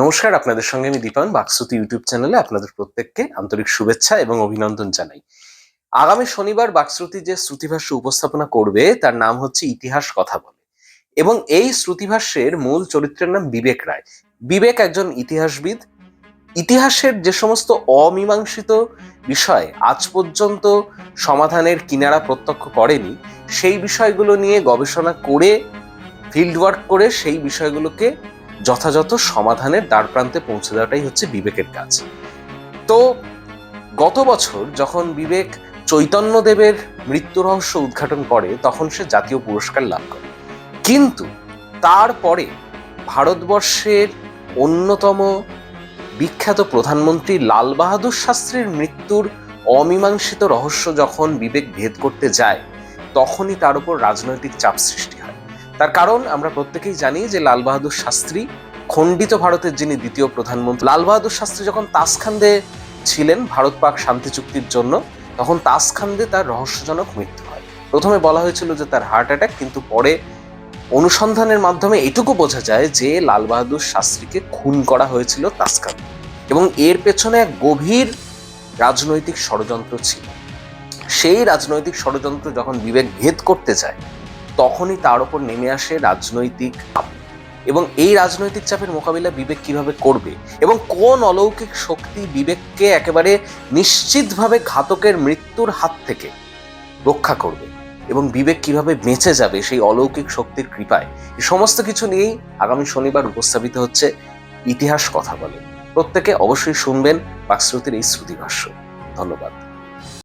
নমস্কার, আপনাদের সঙ্গে আমি দীপান, বাকসুতি ইউটিউব চ্যানেলে আপনাদের প্রত্যেককে আন্তরিক শুভেচ্ছা এবং অভিনন্দন জানাই। আগামী শনিবার বাকশ্রুতি যে শ্রুতিভাষ্য উপস্থাপনা করবে, তার নাম হচ্ছে ইতিহাস কথা বলে। এবং এই শ্রুতিভাষ্যের মূল চরিত্রের নাম বিবেক রায়। বিবেক একজন ইতিহাসবিদ। ইতিহাসের যে সমস্ত অমীমাংসিত বিষয় আজ পর্যন্ত সমাধানের কিনারা প্রত্যক্ষ করেনি, সেই বিষয়গুলো নিয়ে গবেষণা করে ফিল্ড ওয়ার্ক করে সেই বিষয়গুলোকে যথাযথ সমাধানের দ্বারপ্রান্তে পৌঁছে দেওয়াটাই হচ্ছে বিবেকের কাজ। তো গত বছর যখন বিবেক চৈতন্যদেবের মৃত্যু রহস্য উদ্ঘাটন করে, তখন সে জাতীয় পুরস্কার লাভ করে। কিন্তু তারপরে ভারতবর্ষের অন্যতম বিখ্যাত প্রধানমন্ত্রী লাল বাহাদুর শাস্ত্রীর মৃত্যুর অমীমাংসিত রহস্য যখন বিবেক ভেদ করতে যায়, তখনই তার উপর রাজনৈতিক চাপ সৃষ্টি হয়। তার কারণ আমরা প্রত্যেকেই জানি যে লাল বাহাদুর শাস্ত্রী খণ্ডিত ভারতের যিনি দ্বিতীয় প্রধানমন্ত্রী, লাল বাহাদুর শাস্ত্রী যখন তাসখান্দে ছিলেন ভারত পাক শান্তি চুক্তির জন্য, তখন তাসখান্দে তার রহস্যজনক মৃত্যু হয়। প্রথমে বলা হয়েছিল যে তার হার্ট অ্যাটাক, কিন্তু পরে অনুসন্ধানের মাধ্যমে এটুকু বোঝা যায় যে লাল বাহাদুর শাস্ত্রীকে খুন করা হয়েছিল তাসখান্দে এবং এর পেছনে এক গভীর রাজনৈতিক ষড়যন্ত্র ছিল। সেই রাজনৈতিক ষড়যন্ত্র যখন বিবেক ভেদ করতে যায় তখনই তার উপর নেমে আসে রাজনৈতিক চাপ। এবং এই রাজনৈতিক চাপের মোকাবিলা বিবেক কীভাবে করবে? এবং কোন অলৌকিক শক্তি বিবেককে একেবারে নিশ্চিতভাবে ঘাতকের মৃত্যুর হাত থেকে রক্ষা করবে? এবং বিবেক কীভাবে বেঁচে যাবে সেই অলৌকিক শক্তির কৃপায়? এই সমস্ত কিছু নিয়েই আগামী শনিবার উপস্থাপিত হচ্ছে ইতিহাস কথা বলে। প্রত্যেকে অবশ্যই শুনবেন বাকশ্রুতির এই শ্রুতিভাষ্য। ধন্যবাদ।